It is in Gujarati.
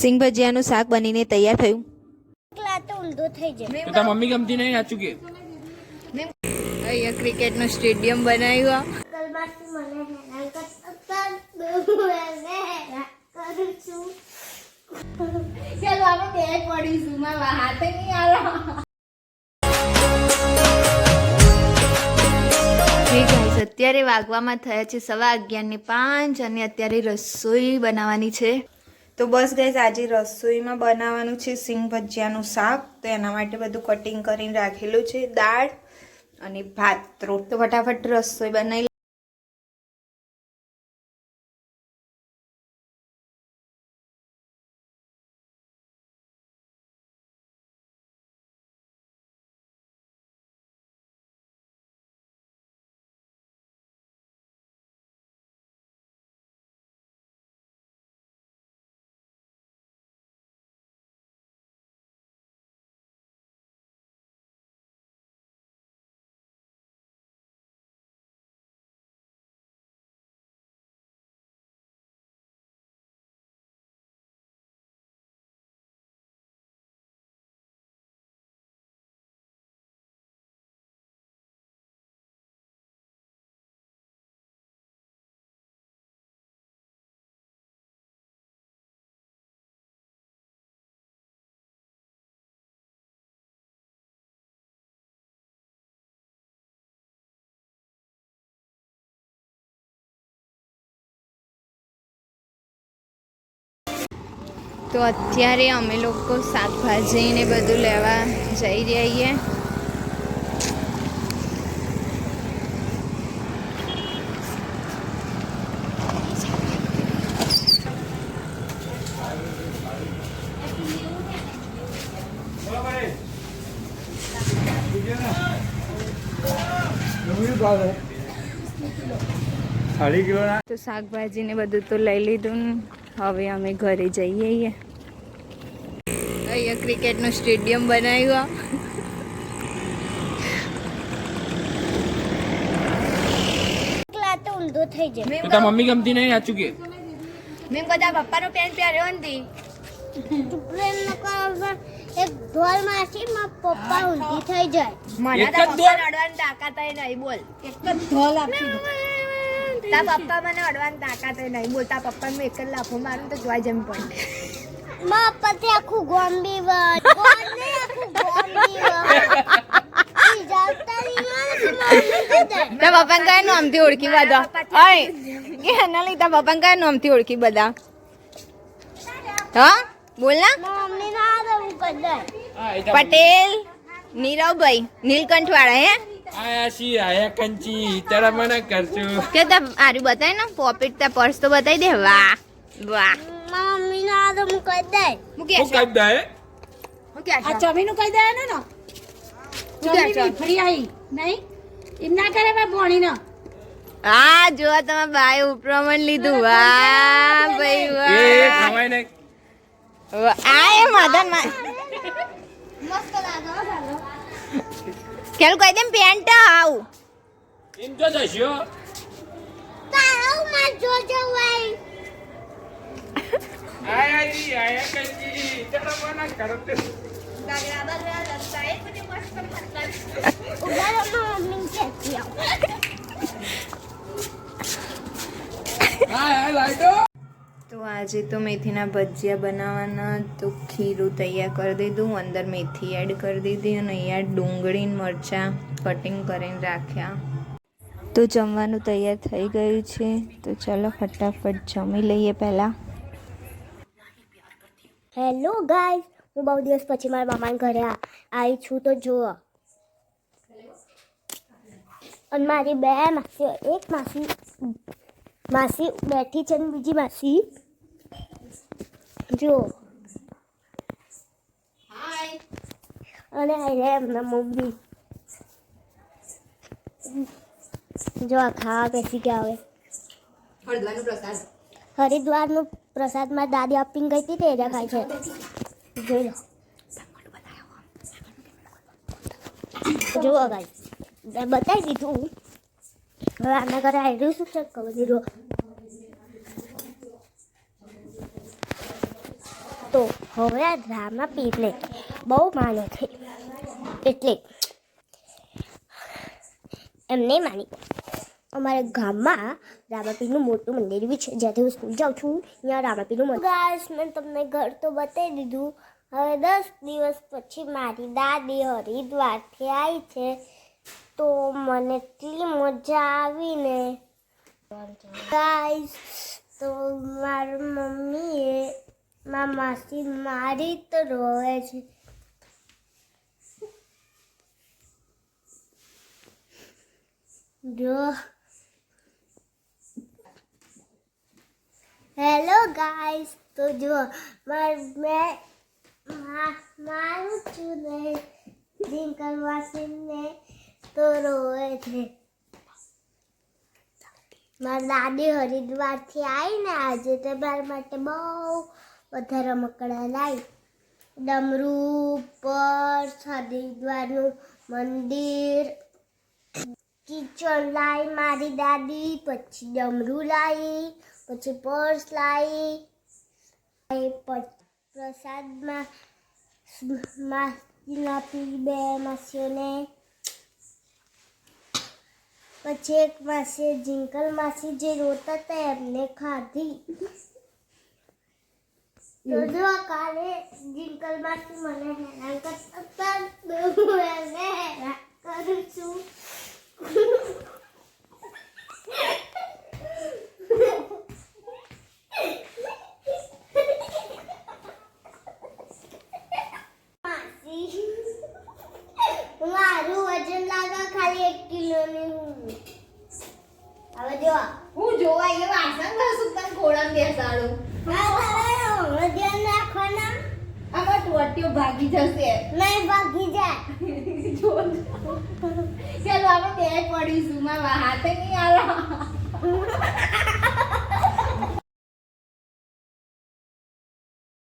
સિંગ ભજીયાનું શાક બનીને તૈયાર થયું. તો તાર મમ્મી ગમતી નહીં નાચું કે? અહીંયા ક્રિકેટનું સ્ટેડિયમ બનાવ્યું ચાલો આપણે બે પડીશું. મારા હાથે નહીં આવ્યા અત્યારે વાગવામાં થયા છે સવા અગિયારની પાંચ અને અત્યારે રસોઈ બનાવવાની છે. તો બસ ગાઈસ આજે રસોઈમાં બનાવવાનું છે સિંગ ભજીયાનું શાક. તો એના માટે બધું કટિંગ કરીને રાખેલું છે. દાળ અને ભાત. રોટ તો ફટાફટ રસોઈ બનાવી તો અત્યારે અમે લોકો શાકભાજી ને બધું લેવા જઈ રહીએ તો શાકભાજી ને બધું તો લઈ લીધું. હવે અમે ઘરે જઈએ. અહીંયા ક્રિકેટનું સ્ટેડિયમ બનાવ્યું એકલા થઈ જાય તો મમ્મી ગમતી નહીં સાચું કે? મેં બધા પપ્પાનો પેન્ટ પહેર્યો નથી પ્રેમ ન કરો એક ઢોલ માસી માં પપ્પા ઊંધી થઈ જાય. મને તારા અડવાની તાકાત નહીં બોલ. એક જ ઢોલ આપી તારા પપ્પા મને અડવાની તાકાત નહીં. બોલતા પપ્પા મેં એક જ લાફો મારું તો જોઈ જમ પડે મા પપ્પાથી આખું ગોમ્બી આખું જાવતા નહીં તો કયા નામથી ઓળખી બધા? ઓય લઈ કયા નામથી ઓળખી બધા? હા? બોલ ના. મમ્મી ના આવે એ પટેલ નીરવભાઈ નીલકંઠ વાળા હે? આયા આયા કંચી તારા મને કરશું કે તા આર્યું બતાય ને પોપેટ તા પર્સ તો બતાવી દે વાહ વાહ. મમ્મી ના આવે હું કહી દે મૂકી હું કરી દે મૂકી આ ચમીનું કહી દે ને. ને ચમીની ફરી આવી નહીં? એમ ના કરે ભાઈ ભણી ને. હા જો તમે બાય ઉપરમણ લીધું. વાહ ભાઈ એ ખવાય ને. આ એ મદનમાં કેલ કહી દે પેન્ટ આવ. એમ તો જશો તારો માં જોજો ભાઈ આયા છી આયા કંચી તારા મને કરતું ઉગાડો મમ્મી લાઈટો. તો આજે તો મેથીના ભજીયા બનાવવાના, તો ખીરું તૈયાર કરી દીધું, અંદર મેથી એડ કરી દીધી અને અહીંયા ડુંગળી ને મરચાં કટિંગ કરીને રાખ્યા. તો જમવાનું તૈયાર થઈ ગયું છે, તો ચલો ફટાફટ જમી લઈએ પહેલાં. હેલો ગાઈસ હું બહુ દિવસ પછી મારા મામાના ઘરે આ- આવી છું, તો જુઓ. અને મારી બે માસીઓ એક માસી માસી બેઠી છે અને બીજી માસી જુઓ અને એમના મમ્મી. જો આ ખાવા બેસી ગયા હવે. હરિદ્વારનો પ્રસાદમાં દાદી આપીને ગઈ હતી તે એજા ખાય છે. જોઈ લો. જુઓ ગાઈ બતાવી દીધું. હવે આના ઘરે આવી શું છે? ખબર નહીં. તો હવે આ ડ્રામા પીપલે બહુ માને છે. એટલે એમને માની. અમારા ગામમાં રામાપીરનું મોટું મંદિર બી છે. જ્યાંથી હું સ્કૂલ જાઉં છું, ત્યાં રામાપીરનું મંદિર. ગાઈસ મેં તમને ઘર તો બતાવી દીધું. હવે દસ દિવસ પછી મારી દાદી હરિદ્વારથી આવી છે. તો મને એટલી મજા આવીને ગાઈસ તો મારી મમ્મીએ મારા માસી મારી તો રોવે છે. જો. હેલો ગાઈસ તો જો મેં મારું છું ને ડિંકલ માસીને તો રોવે છે. મારી દાદી હરિદ્વારથી આવીને આજે તે માટે બહુ બધા રમકડા લાવી ડમરૂ પર હરિદ્વારનું મંદિર. કિચન લાવી મારી દાદી, પછી ડમરૂ લાવી પછી પર્સ લાવી પ્રસાદમાં માસીના આપી બે માસીઓને. પછી એક માસી જિંકલ માસી જે રોતા હતા એમને ખાધી. તો જો કાલે જિંકલ માસી મને હેરાન કરતા હતા તો હું એમને હેરાન કરું છું માસી મારું વજન લાગે ખાલી એક કિલોની હું હવે જો હું જોવા એ વાસણ ઘસું તને ઘોડા બેસાડું આ તારે હમણાં ધ્યાન રાખવાના આમાં ટોટીઓ ભાગી જશે. નહીં ભાગી જાય. ચાલો આપણે બે પડીશું. મારા હાથે નહીં આલો.